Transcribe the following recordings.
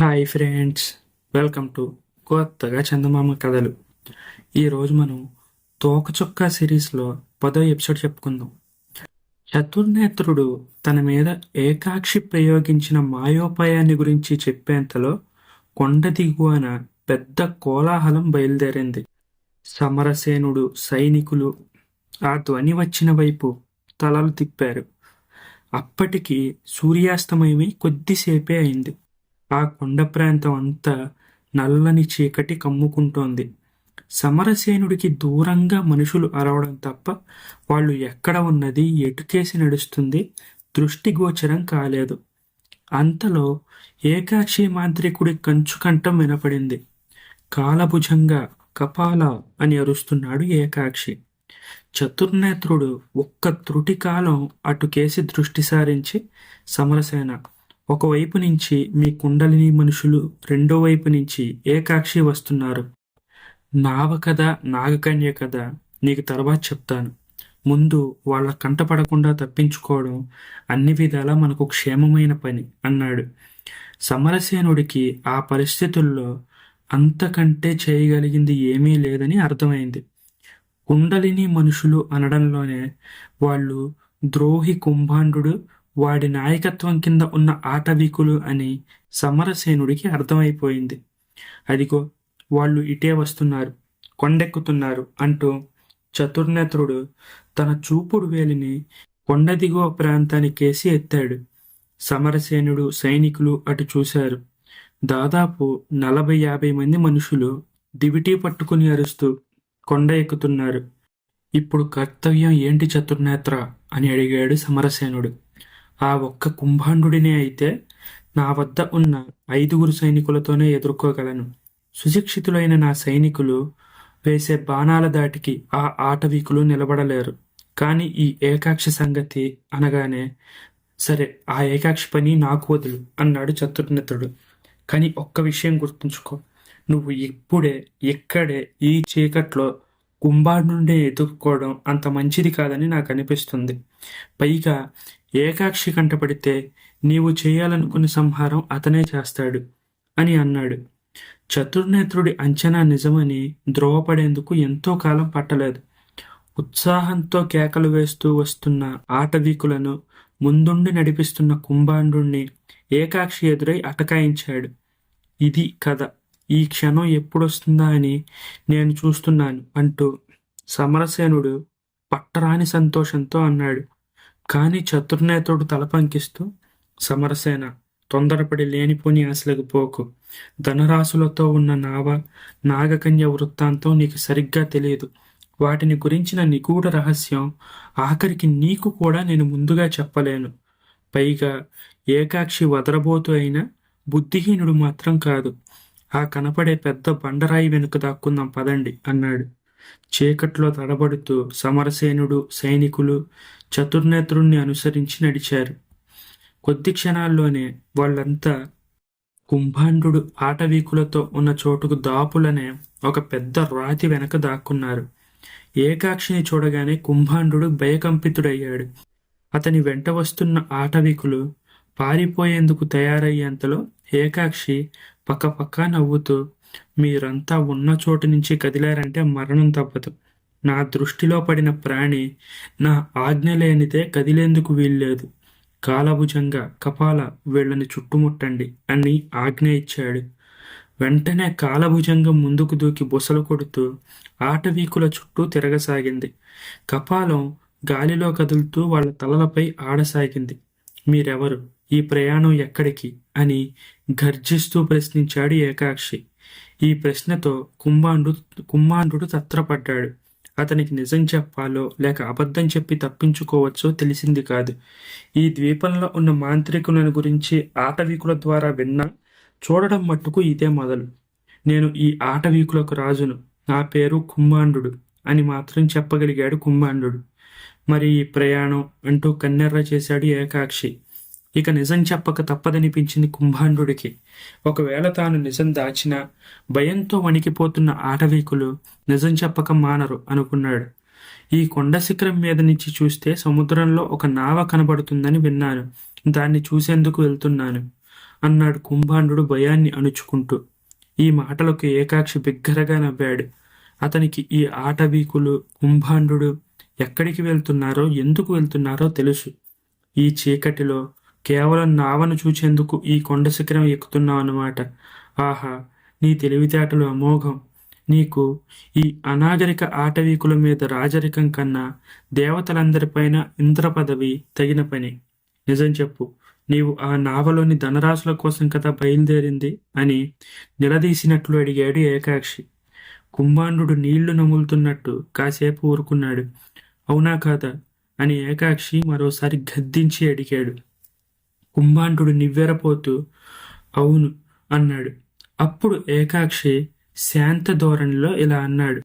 Hi friends welcome to కొత్తగా చందమామ కథలు. ఈరోజు మనం తోకచుక్క సిరీస్లో పదో ఎపిసోడ్ చెప్పుకుందాం. చతుర్నేత్రుడు తన మీద ఏకాక్షి ప్రయోగించిన మాయోపాయాన్ని గురించి చెప్పేంతలో కొండ దిగువన పెద్ద కోలాహలం బయలుదేరింది. సమరసేనుడు సైనికులు ఆ ధ్వని వచ్చిన వైపు తలలు తిప్పారు. అప్పటికి సూర్యాస్తమయమై కొద్దిసేపే అయింది. ఆ కొండ ప్రాంతం అంతా నల్లని చీకటి కమ్ముకుంటోంది. సమరసేనుడికి దూరంగా మనుషులు అరవడం తప్ప వాళ్ళు ఎక్కడ ఉన్నది ఎటుకేసి నడుస్తుంది దృష్టిగోచరం కాలేదు. అంతలో ఏకాక్షి మాంత్రికుడి కంచుకంఠం వినపడింది. కాలభుజంగా కపాల అని అరుస్తున్నాడు ఏకాక్షి. చతుర్నేత్రుడు ఒక్క త్రుటి కాలం అటుకేసి దృష్టి సారించి సమరసేన ఒకవైపు నుంచి మీ కుండలిని మనుషులు రెండో వైపు నుంచి ఏకాక్షి వస్తున్నారు. నావ కథ నాగకన్య కథ నీకు తర్వాత చెప్తాను. ముందు వాళ్ళ కంట పడకుండా తప్పించుకోవడం అన్ని విధాలా మనకు క్షేమమైన పని అన్నాడు. సమరసేనుడికి ఆ పరిస్థితుల్లో అంతకంటే చేయగలిగింది ఏమీ లేదని అర్థమైంది. కుండలిని మనుషులు అనడంలోనే వాళ్ళు ద్రోహి కుంభాండు వాడి నాయకత్వం కింద ఉన్న ఆటవికులు అని సమరసేనుడికి అర్థమైపోయింది. అదిగో వాళ్ళు ఇటే వస్తున్నారు కొండెక్కుతున్నారు అంటూ చతుర్నేత్రుడు తన చూపుడు వేలిని కొండ దిగువ ప్రాంతానికేసి ఎత్తాడు. సమరసేనుడు సైనికులు అటు చూశారు. దాదాపు నలభై యాభై మంది మనుషులు దివిటీ పట్టుకుని అరుస్తూ కొండ ఎక్కుతున్నారు. ఇప్పుడు కర్తవ్యం ఏంటి చతుర్నేత్ర అని అడిగాడు సమరసేనుడు. ఆ ఒక్క కుంభాండుడినే అయితే నా వద్ద ఉన్న ఐదుగురు సైనికులతోనే ఎదుర్కోగలను. సుశిక్షితులైన నా సైనికులు వేసే బాణాల దాటికి ఆ ఆటవీకులు నిలబడలేరు. కానీ ఈ ఏకాక్షి సంగతి అనగానే సరే ఆ ఏకాక్షి పని నాకు వదులు అన్నాడు చతుర్నితుడు. కానీ ఒక్క విషయం గుర్తుంచుకో. నువ్వు ఇప్పుడే ఇక్కడే ఈ చీకట్లో కుంభాడు ఎదుర్కోవడం అంత మంచిది కాదని నాకు అనిపిస్తుంది. పైగా ఏకాక్షి కంటపడితే నీవు చేయాలనుకుని సంహారం అతనే చేస్తాడు అని అన్నాడు. చతుర్నేత్రుడి అంచనా నిజమని ద్రోవపడేందుకు ఎంతో కాలం పట్టలేదు. ఉత్సాహంతో కేకలు వేస్తూ వస్తున్న ఆటవీకులను ముందుండి నడిపిస్తున్న కుంభాండుణ్ణి ఏకాక్షి ఎదురై అటకాయించాడు. ఇది కథ. ఈ క్షణం ఎప్పుడొస్తుందా అని నేను చూస్తున్నాను అంటూ సమరసేనుడు పట్టరాని సంతోషంతో అన్నాడు. కానీ చతుర్నేతుడు తలపంకిస్తూ సమరసేన తొందరపడి లేనిపోని ఆశలకు పోకు. ధనరాశులతో ఉన్న నావ నాగకన్య వృత్తాంతం నీకు సరిగ్గా తెలియదు. వాటిని గురించిన నిగూఢ రహస్యం ఆఖరికి నీకు కూడా నేను ముందుగా చెప్పలేను. పైగా ఏకాక్షి వదరబోతు అయినా బుద్ధిహీనుడు మాత్రం కాదు. ఆ కనపడే పెద్ద బండరాయి వెనుక దాక్కుందాం పదండి అన్నాడు. చీకట్లో తడబడుతూ సమరసేనుడు సైనికులు చతుర్నేత్రుణ్ణి అనుసరించి నడిచారు. కొద్ది క్షణాల్లోనే వాళ్ళంతా కుంభాండు ఆటవీకులతో ఉన్న చోటుకు దాపులనే ఒక పెద్ద రాతి వెనక దాక్కున్నారు. ఏకాక్షిని చూడగానే కుంభాండు భయకంపితుడయ్యాడు. అతని వెంట వస్తున్న ఆటవికులు పారిపోయేందుకు తయారయ్యేంతలో ఏకాక్షి పక్కపక్క నవ్వుతూ మీరంతా ఉన్న చోటు నుంచి కదిలారంటే మరణం తప్పదు. నా దృష్టిలో పడిన ప్రాణి నా ఆజ్ఞ లేనిదే కదిలేందుకు వీల్లేదు. కాలభుజంగా కపాల వీళ్ళని చుట్టుముట్టండి అని ఆజ్ఞ ఇచ్చాడు. వెంటనే కాలభుజంగం ముందుకు దూకి బుసలు కొడుతూ ఆటవీకుల చుట్టూ తిరగసాగింది. కపాలం గాలిలో కదులుతూ వాళ్ళ తలలపై ఆడసాగింది. మీరెవరు? ఈ ప్రయాణం ఎక్కడికి అని గర్జిస్తూ ప్రశ్నించాడు ఏకాక్షి. ఈ ప్రశ్నతో కుంభాండు కుంభాండు తత్రపడ్డాడు. అతనికి నిజం చెప్పాలో లేక అబద్ధం చెప్పి తప్పించుకోవచ్చో తెలిసింది కాదు. ఈ ద్వీపంలో ఉన్న మాంత్రికులను గురించి ఆటవీకుల ద్వారా విన్నా చూడడం మట్టుకు ఇదే మొదలు. నేను ఈ ఆటవీకులకు రాజును. నా పేరు కుంభాండు అని మాత్రం చెప్పగలిగాడు కుంభాండు మరి ఈ ప్రయాణం అంటూ కన్నెర్ర చేశాడు ఏకాక్షి. ఇక నిజం చెప్పక తప్పదనిపించింది కుంభాండుడికి. ఒకవేళ తాను నిజం దాచినా భయంతో వణికిపోతున్న ఆటవీకులు నిజం చెప్పక మానరు అనుకున్నాడు. ఈ కొండ శిఖరం మీద నుంచి చూస్తే సముద్రంలో ఒక నావ కనబడుతుందని విన్నాను. దాన్ని చూసేందుకు వెళ్తున్నాను అన్నాడు కుంభాండుడు భయాన్ని అణుచుకుంటూ. ఈ మాటలకు ఏకాక్షి బిగ్గరగా నవ్వాడు. అతనికి ఈ ఆటవీకులు కుంభాండుడు ఎక్కడికి వెళ్తున్నారో ఎందుకు వెళ్తున్నారో తెలుసు. ఈ చీకటిలో కేవలం నావను చూచేందుకు ఈ కొండ శిఖరం ఎక్కుతున్నావు అన్నమాట. ఆహా నీ తెలివితేటలు అమోఘం. నీకు ఈ అనాగరిక ఆటవీకుల మీద రాజరికం కన్నా దేవతలందరిపైన ఇంద్ర పదవి తగిన పని. నిజం చెప్పు నీవు ఆ నావలోని ధనరాశుల కోసం కదా బయలుదేరింది అని నిలదీసినట్లు అడిగాడు ఏకాక్షి. కుంభాండు నీళ్ళు నములుతున్నట్టు కాసేపు ఊరుకున్నాడు. అవునా కాదా అని ఏకాక్షి మరోసారి గద్దించి అడిగాడు. కుంభాంటుడు నివ్వెరపోతూ అవును అన్నాడు. అప్పుడు ఏకాక్షి శాంత ధోరణిలో ఇలా అన్నాడు.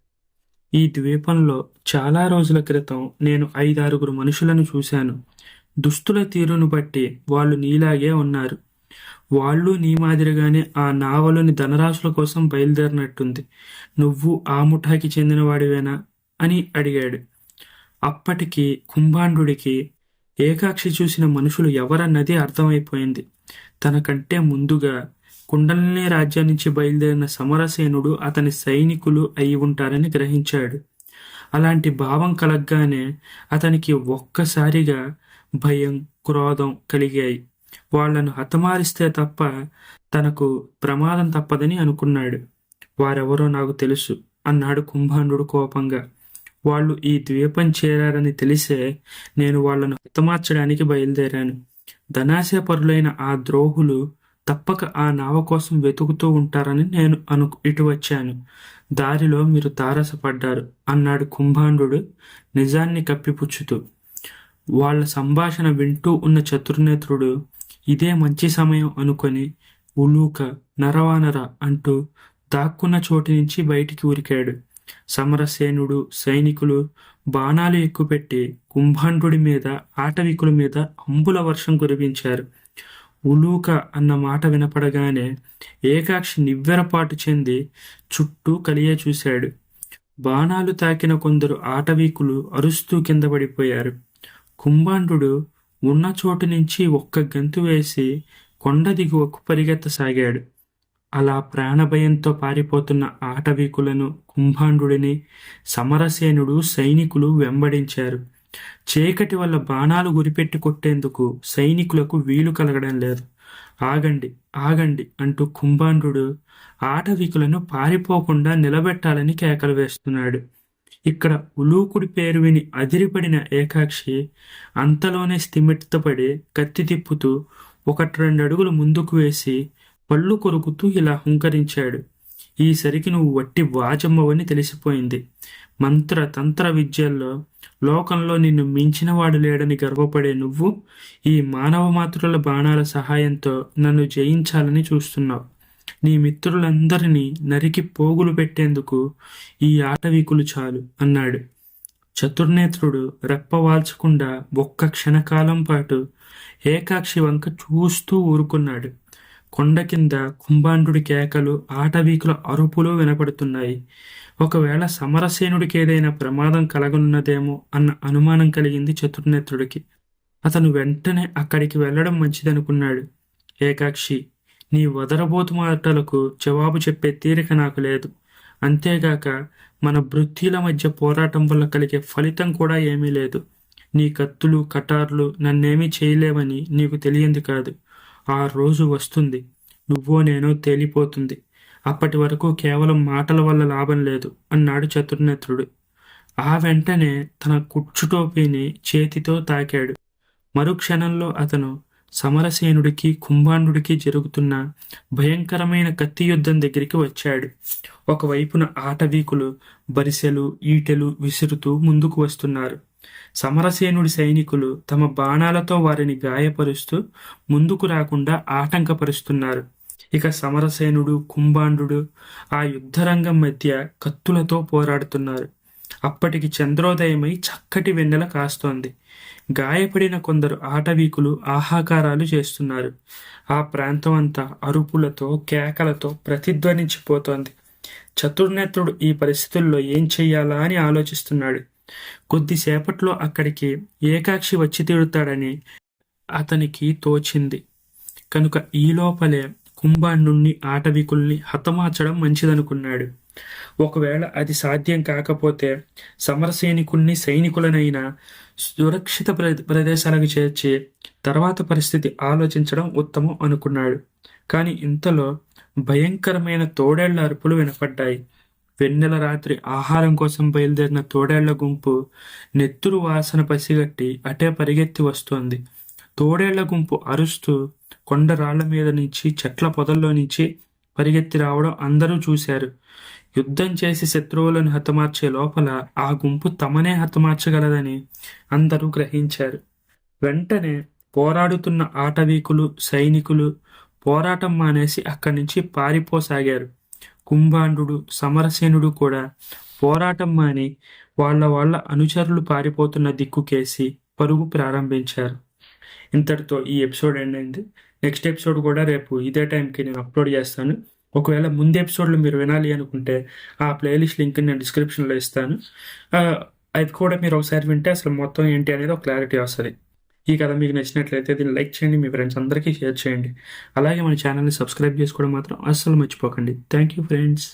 ఈ ద్వీపంలో చాలా రోజుల క్రితం నేను ఐదారుగురు మనుషులను చూశాను. దుస్తుల తీరును బట్టి వాళ్ళు నీలాగే ఉన్నారు. వాళ్ళు నీ మాదిరిగానే ఆ నావలోని ధనరాశుల కోసం బయలుదేరినట్టుంది. నువ్వు ఆ ముఠాకి చెందినవాడివేనా? అని అడిగాడు. అప్పటికి కుంభాండుడికి ఏకాక్షి చూసిన మనుషులు ఎవరన్నది అర్థమైపోయింది. తనకంటే ముందుగా కుండలనే రాజ్యం నుంచి బయలుదేరిన సమరసేనుడు అతని సైనికులు అయి ఉంటారని గ్రహించాడు. అలాంటి భావం కలగ్గానే అతనికి ఒక్కసారిగా భయం క్రోధం కలిగాయి. వాళ్ళను హతమారిస్తే తప్ప తనకు ప్రమాదం తప్పదని అనుకున్నాడు. వారెవరో నాకు తెలుసు అన్నాడు కుంభాండుడు కోపంగా. వాళ్ళు ఈ ద్వీపం చేరారని తెలిసే నేను వాళ్ళను హతమార్చడానికి బయలుదేరాను. ధనాశయపరులైన ఆ ద్రోహులు తప్పక ఆ నావ కోసం వెతుకుతూ ఉంటారని నేను అను ఇటు వచ్చాను. దారిలో మీరు తారసపడ్డారు అన్నాడు కుంభాండు నిజాన్ని కప్పిపుచ్చుతూ. వాళ్ళ సంభాషణ వింటూ ఉన్న చతుర్నేత్రుడు ఇదే మంచి సమయం అనుకొని ఉలూక నరవానర అంటూ దాక్కున్న చోటి నుంచి బయటికి ఉరికాడు. సమరసేనుడు సైనికులు బాణాలు ఎక్కుపెట్టి కుంభాండుడి మీద ఆటవికుల మీద అంబుల వర్షం కురిపించారు. ఉలూక అన్న మాట వినపడగానే ఏకాక్షి నివ్వెరపాటు చెంది చుట్టూ కలియ చూశాడు. బాణాలు తాకిన కొందరు ఆటవీకులు అరుస్తూ కింద పడిపోయారు. కుంభాండు ఉన్న చోటు నుంచి ఒక్క గంతు వేసి కొండ దిగువకు పరిగెత్తసాగాడు. అలా ప్రాణభయంతో పారిపోతున్న ఆటవీకులను కుంభాండుడిని సమరసేనుడు సైనికులు వెంబడించారు. చీకటి వల్ల బాణాలు గురిపెట్టి కొట్టేందుకు సైనికులకు వీలు కలగడం లేదు. ఆగండి ఆగండి అంటూ కుంభాండుడు ఆటవికులను పారిపోకుండా నిలబెట్టాలని కేకలు వేస్తున్నాడు. ఇక్కడ ఉలూకుడి పేరు విని అదిరిపడిన ఏకాక్షి అంతలోనే స్థిమితపడి కత్తి తిప్పుతూ ఒకటి రెండు అడుగులు ముందుకు వేసి పళ్ళు కొరుకుతూ ఇలా హుంకరించాడు. ఈసరికి నువ్వు వట్టి వాచమ్మవని తెలిసిపోయింది. మంత్ర తంత్ర విద్యల్లో లోకంలో నిన్ను మించినవాడు లేడని గర్వపడే నువ్వు ఈ మానవ మాతృల బాణాల సహాయంతో నన్ను జయించాలని చూస్తున్నావు. నీ మిత్రులందరినీ నరికి పోగులు పెట్టేందుకు ఈ ఆటవీకులు చాలు అన్నాడు. చతుర్నేత్రుడు రెప్పవాల్చకుండా ఒక్క క్షణకాలం పాటు ఏకాక్షి వంక చూస్తూ ఊరుకున్నాడు. కొండ కింద కుంభాండుడి కేకలు ఆటవీకుల అరుపులు వినపడుతున్నాయి. ఒకవేళ సమరసేనుడికి ఏదైనా ప్రమాదం కలగనున్నదేమో అన్న అనుమానం కలిగింది చతుర్నేత్రుడికి. అతను వెంటనే అక్కడికి వెళ్ళడం మంచిదనుకున్నాడు. ఏకాక్షి నీ వదరబోతు మాటలకు జవాబు చెప్పే తీరిక నాకు లేదు. అంతేగాక మన వృత్తిల మధ్య పోరాటం వల్ల కలిగే ఫలితం కూడా ఏమీ లేదు. నీ కత్తులు కటార్లు నన్నేమీ చేయలేవని నీకు తెలియంది కాదు. ఆ రోజు వస్తుంది. నువ్వో నేనో తేలిపోతుంది. అప్పటి వరకు కేవలం మాటల వల్ల లాభం లేదు అన్నాడు చతుర్నేత్రుడు. ఆ వెంటనే తన కుచ్చుటోపీని చేతితో తాకాడు. మరుక్షణంలో అతను సమరసేనుడికి కుంభాండుడికి జరుగుతున్న భయంకరమైన కత్తి యుద్ధం దగ్గరికి వచ్చాడు. ఒకవైపున ఆటవీకులు బరిసెలు ఈటెలు విసురుతూ ముందుకు వస్తున్నారు. సమరసేనుడి సైనికులు తమ బాణాలతో వారిని గాయపరుస్తూ ముందుకు రాకుండా ఆటంకపరుస్తున్నారు. ఇక సమరసేనుడు కుంభాండు ఆ యుద్ధరంగం మధ్య కత్తులతో పోరాడుతున్నారు. అప్పటికి చంద్రోదయమై చక్కటి వెన్నెల కాస్తోంది. గాయపడిన కొందరు ఆటవీకులు ఆహాకారాలు చేస్తున్నారు. ఆ ప్రాంతం అంతా అరుపులతో కేకలతో ప్రతిధ్వనించిపోతోంది. చతుర్నేత్రుడు ఈ పరిస్థితుల్లో ఏం చెయ్యాలా అని ఆలోచిస్తున్నాడు. కొద్దిసేపట్లో అక్కడికి ఏకాక్షి వచ్చి తిడుతాడని అతనికి తోచింది. కనుక ఈ లోపలే కుంభాండుణ్ణి ఆటవికుల్ని హతమార్చడం మంచిదనుకున్నాడు. ఒకవేళ అది సాధ్యం కాకపోతే సమరసైనికుల్ని సైనికులనైనా సురక్షిత ప్ర- ప్రదేశాలకు చేర్చి తర్వాత పరిస్థితి ఆలోచించడం ఉత్తమం అనుకున్నాడు. కానీ ఇంతలో భయంకరమైన తోడేళ్ళ అరుపులు వినపడ్డాయి. వెన్నెల రాత్రి ఆహారం కోసం బయలుదేరిన తోడేళ్ళ గుంపు నెత్తురు వాసన పసిగట్టి అటే పరిగెత్తి వస్తోంది. తోడేళ్ళ గుంపు అరుస్తూ కొండ రాళ్ళ మీద నుంచి చెట్ల పొదల్లో నుంచి పరిగెత్తి రావడం అందరూ చూశారు. యుద్ధం చేసి శత్రువులను హతమార్చే లోపల ఆ గుంపు తమనే హతమార్చగలదని అందరూ గ్రహించారు. వెంటనే పోరాడుతున్న ఆటవీకులు సైనికులు పోరాటం మానేసి అక్కడి నుంచి పారిపోసాగారు. కుంభాండు సమరసేనుడు కూడా పోరాటం మాని వాళ్ళ వాళ్ళ అనుచరులు పారిపోతున్న దిక్కుకేసి పరుగు ప్రారంభించారు. ఇంతటితో ఈ ఎపిసోడ్ ఎండ్ అయింది. నెక్స్ట్ ఎపిసోడ్ కూడా రేపు ఇదే టైంకి నేను అప్లోడ్ చేస్తాను. ఒకవేళ ముందు ఎపిసోడ్లో మీరు వినాలి అనుకుంటే ఆ ప్లేలిస్ట్ లింక్ నేను డిస్క్రిప్షన్లో ఇస్తాను. అది కూడా మీరు ఒకసారి వింటే అసలు మొత్తం ఏంటి అనేది ఒక క్లారిటీ వస్తుంది. ఈ కథ మీకు నచ్చినట్లయితే దీన్ని లైక్ చేయండి మీ ఫ్రెండ్స్ అందరికీ షేర్ చేయండి. అలాగే మన ఛానల్ని సబ్స్క్రైబ్ చేసుకోవడం మాత్రం అస్సలు మర్చిపోకండి. Thank you friends